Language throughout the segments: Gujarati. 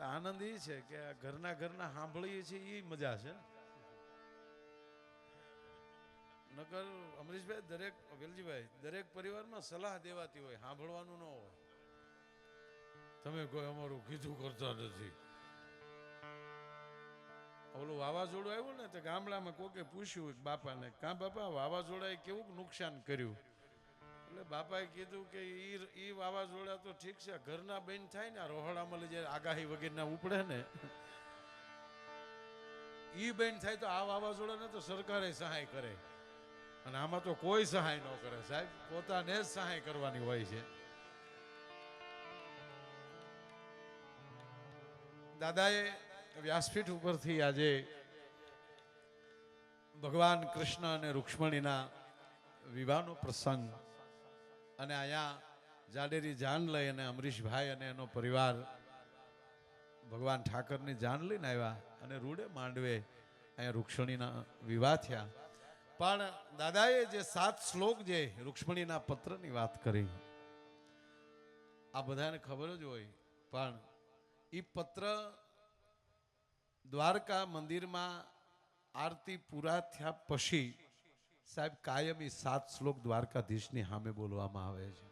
આનંદ એ છે કે આ ઘરના ઘરના સાંભળીએ છીએ એ મજા છે. નગર અમરીશભાઈ, દરેક, વેલજીભાઈ, દરેક પરિવારમાં સલાહ દેવાતી હોય, સાંભળવાનું ન હોય. તમે કોઈ અમારું કીધું કરતા નથી. ઓલું વાવાઝોડું આવ્યું ને, તો ગામડામાં કોકે પૂછ્યું બાપાને, કાં બાપા, વાવાઝોડાએ કેવું નુકસાન કર્યું? એટલે બાપાએ કીધું કે ઈ ઈ વાવાઝોડા તો ઠીક છે, ઘરના બેન થાય ને રોહડામાં લઈ જાય, આગાહી વગેરેના ઉપડે ને. ઈ બેન થાય તો આ વાવાઝોડાને તો સરકારે સહાય કરે. અને આમાં તો કોઈ સહાય ન કરે સાહેબ, પોતાને જ સહાય કરવાની હોય છે. દાદાએ વ્યાસપીઠ ઉપરથી આજે ભગવાન કૃષ્ણ અને રૂક્ષ્મણીના વિવાહનો પ્રસંગ અને અહીંયા જાડેરી જાન લઈ અને અમરીશભાઈ અને એનો પરિવાર ભગવાન ઠાકરની જાન લઈને આવ્યા અને રૂડે માંડવે અહીંયા રૂક્ષ્મણીના વિવાહ થયા. પણ દાદાએ જે સાત શ્લોક જે રૂક્ષ્મણીના પત્રની વાત કરી, આ બધાને ખબર જ હોય, પણ એ પત્ર દ્વારકા મંદિરમાં આરતી પૂરા થયા પછી સાહેબ, કાયમી સાત શ્લોક દ્વારકાધીશની સામે બોલવામાં આવે છે.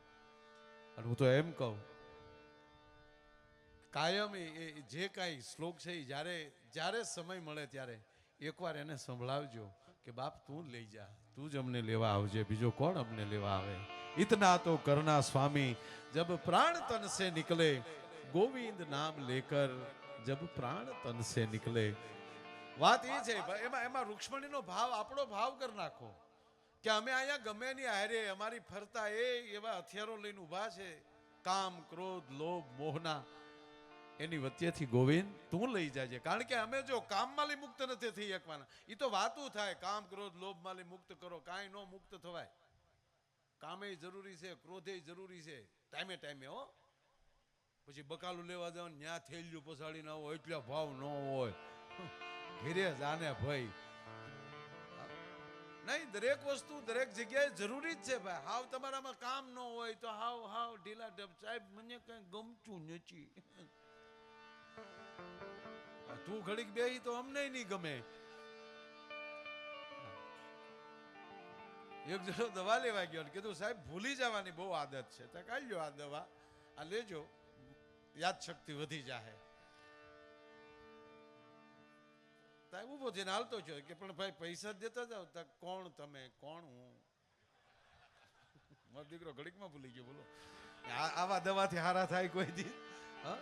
અને હું તો એમ કહું, કાયમી એ જે કાંઈ શ્લોક છે એ જ્યારે જ્યારે સમય મળે ત્યારે એકવાર એને સંભળાવજો કે, બાપ, તું લઈ જા, તું જ અમને લેવા આવજે, બીજો કોણ અમને લેવા આવે? ઇતના તો કરના સ્વામી, જબ પ્રાણ તન સે નિકલે ગોવિંદ નામ લેકર, જબ પ્રાણ તન સે નિકલે વાત એ છે, એમાં એમાં રૂક્ષ્મણીનો ભાવ, આપણો ભાવ કરી નાખો. કે અમે અહીંયા ગમે ની હારે, અમારી ફરતા એ એવા હથિયારો લઈને ઊભા છે. કામ, ક્રોધ, લોભ, મોહના, એની વચ્ચેથી ગોવિંદ, તું લઈ જાજે. કારણ કે અમે જો કામમાંથી મુક્ત નથી થઈ શકવાના. એ તો વાતું થાય, કામ, ક્રોધ લોભ માલી મુક્ત કરો, કાંઈ નો મુક્ત થવાય. કામે જરૂરી છે, ક્રોધે જરૂરી છે. ટાઈમે ટાઈમે, હો. પછી બકાલું લેવા જાવ, ન્યા થેલ્યું પસાડીને હોય એટલા ભાવ ન હોય. ઘેરે જાને ભાઈ. નહીં, દરેક વસ્તુ દરેક જગ્યાએ જરૂરી જ છે ભાઈ. હાવ તમારામાં કામ ન હોય તો હાવ હાવ, ઢીલા ઢબ. સાહેબ, મને કઈ ગમતું નથી. તું ઘડીક બેહી તો અમને નહીં ગમે. એક જણો દવા લેવા ગયો કીધું, સાહેબ, ભૂલી જવાની બહુ આદત છે. તો કાઢ લ્યો, આ દવા, આ લેજો. યાદ શક્તિ વધી જાય સાહેબ ઊભો થઈને હાલતો છો કે પણ ભાઈ પૈસા જ દેતા જાવ તો કોણ તમે? કોણ હું? મારો દીકરો ઘડીકમાં ભૂલી ગયો બોલો. આવા દવાથી હારા થાય કોઈ દી. હા?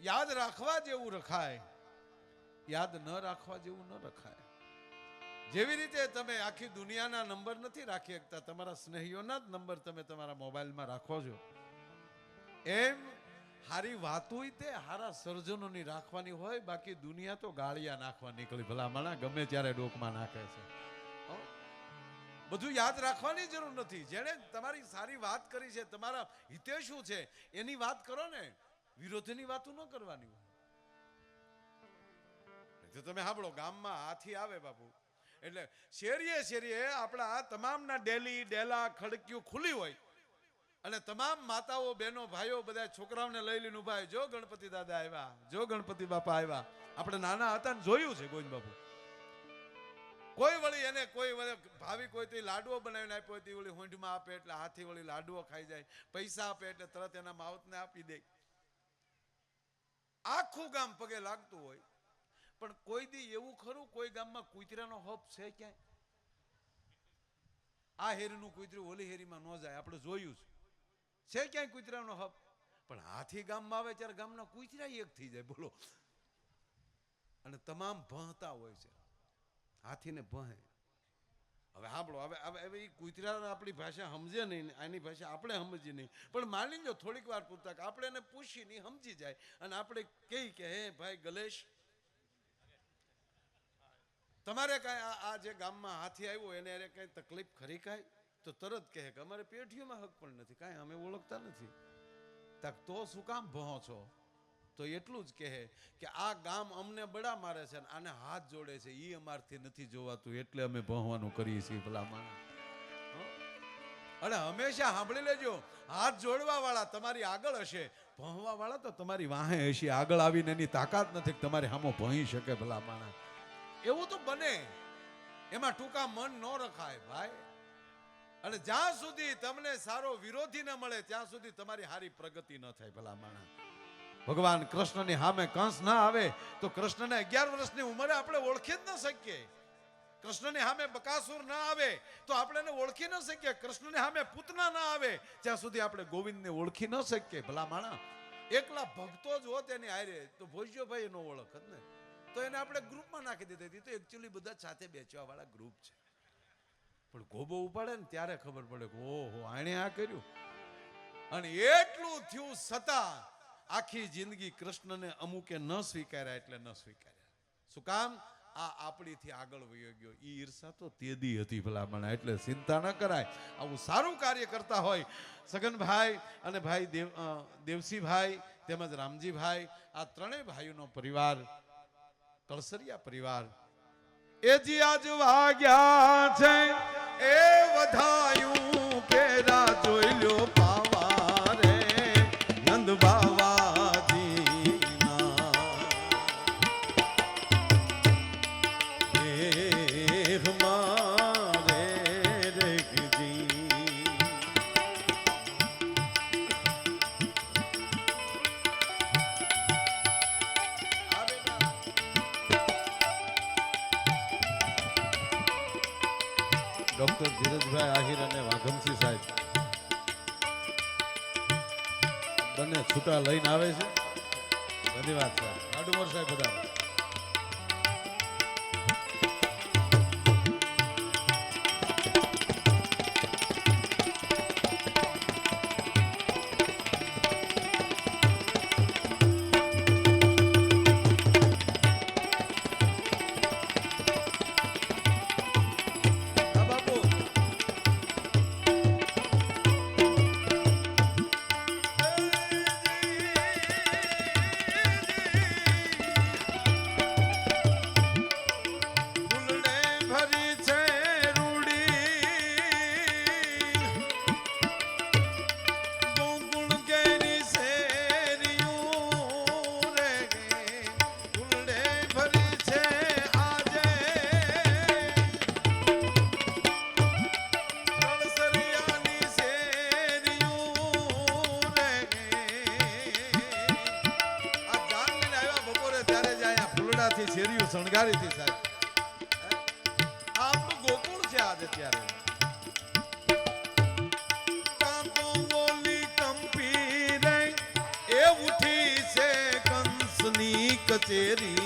યાદ રાખવા જેવું રખાય. યાદ ન રાખવા જેવું ન રખાય. જેવી રીતે તમે આખી દુનિયાના નંબર નથી રાખી શકતા તમારા સ્નેહીઓના જ નંબર તમે તમારા મોબાઈલમાં રાખો છો. એમ હારી વાતોય તે હારા સર્જનોની રાખવાની હોય, બાકી દુનિયા તો ગાળિયા નાખવા નીકળી. ભલામણા ગમે ત્યારે ડોકમાં નાખે છે. બધું યાદ રાખવાની જરૂર નથી. જેણે તમારી સારી વાત કરી છે, તમારા હિતે શું છે, એની વાત કરો ને. વિરોધની વાતો ન કરવાની હોય. તો તમે સાંભળો, ગામમાં હાથી આવે બાપુ. એટલે શેરીએ શેરીએ આપણા તમામના ડેલી ડેલા ખડકીઓ ખુલી હોય. અને તમામ માતાઓ, બહેનો, ભાઈઓ બધા છોકરાઓને લઈ લઈને ઊભા જો ગણપતિ દાદા આવ્યા, જો ગણપતિ બાપા આવ્યા. આપણે નાના હતા ને જોયું છે ગોવિંદ બાપુ. કોઈ વળી એને કોઈ વળી ભાવી કોઈ તો લાડવો બનાવીને આપ્યો હતી વળી હોંઢમાં આપે એટલે હાથી વળી લાડવો ખાઈ જાય. પૈસા આપે એટલે તરત એના માવતને આપી દે. આખું ગામ પગે લાગતું હોય. પણ કોઈ દી એવું ખરું, કોઈ ગામમાં કૂતરાનો હપ છે ક્યાંય? આ હેરીનું કૂતરું ઓલી હેરીમાં ન જાય, આપણે જોયું છે. છે ક્યાંય કૂતરાનો હપ? પણ હાથી ગામમાં આવે ત્યારે ગામના કૂતરા એક થઈ જાય, બોલો. અને તમામ ભણતા હોય છે. હાથીને ભહે હવે સાંભળો, હવે હવે એ કૂતરા આપણી ભાષા સમજે નહીં આની ભાષા આપણે સમજીએ નહીં. પણ માની લો થોડીક વાર પૂરતા આપણે એને પૂછી નહીં સમજી જાય અને આપણે કહી કે, હે ભાઈ ગલેશ તમારે કાંઈ આ આ જે ગામમાં હાથી આવ્યો, એને એને કાંઈ તકલીફ ખરી કાંઈ? તો તરત કહે કે અમારે પેઢીઓમાં હક પણ નથી, કાંઈ અમે ઓળખતા નથી. તક તો શું કામ ભહો છો? તો એટલું જ કહે કે આ ગામ અમને બડા મારે છે આને હાથ જોડે છે. એ અમારથી નથી જોવાતું, એટલે અમે ભણવાનું કરીએ છીએ ભલામાં અને હંમેશા સાંભળી લેજો, હાથ જોડવા વાળા તમારી આગળ હશે. ભણવા વાળા તો તમારી વાહે હશે. આગળ આવીને એની તાકાત નથી કે હામો ભણી શકે ભલા માણસ એવું તો બને. એમાં ટૂંકા મન ન રખાય ભાઈ. અને જ્યાં સુધી તમને સારો વિરોધી ન મળે, ત્યાં સુધી તમારી સારી પ્રગતિ ન થાય, ભલા માણા ભગવાન કૃષ્ણની સામે કંસ ના આવે, તો કૃષ્ણને અગિયાર વર્ષની ઉંમરે આપણે ઓળખી જ ન શકીએ. કૃષ્ણની સામે બકાસુર ના આવે, તો આપણે એને ઓળખી ન શકીએ. કૃષ્ણની સામે પૂતના ના આવે, જ્યાં સુધી આપણે ગોવિંદને ઓળખી ન શકીએ, ભલા માણા એકલા ભક્તો જ હોત એની હારે, તો ભોજ્યોભાઈ એનો ઓળખ જ ને. તો એને આપણે ગ્રુપમાં નાખી દીધી હતી. તો એકચ્યુઅલી બધા સાથે બેચવા વાળા ગ્રુપ છે. પણ ગોબો ઉપાડે ને ત્યારે ખબર પડે કે ઓહો, આણે આ કર્યું. અને એટલું થયું છતાં આખી જિંદગી કૃષ્ણને અમુકે ન સ્વીકાર્યા એટલે ન સ્વીકાર્યા. શું કામ? આ આપણીથી આગળ વયો ગયો. એ ઈર્ષા તો તેદી હતી ભલામણ, એટલે ચિંતા ન કરાય. આવું સારું કાર્ય કરતા હોય. સગનભાઈ અને ભાઈ દેવ દેવસીભાઈ તેમજ રામજીભાઈ, આ ત્રણેય ભાઈઓનો પરિવાર કળસરિયા પરિવાર એ જી આજ વાગ્યા છે એ વધાયું પેરા જોઈ લ્યો ડોક્ટર ધીરજભાઈ આહિર અને વાઘમસિંહ સાહેબ. બંને છૂટા લઈને આવે છે. ધન્યવાદ સાહેબ. સાહેબ બધા શણગારીથી સાહેબ. આપણું ગોકુળ છે આજે ત્યારે. એ ઉઠી છે કંસની કચેરી.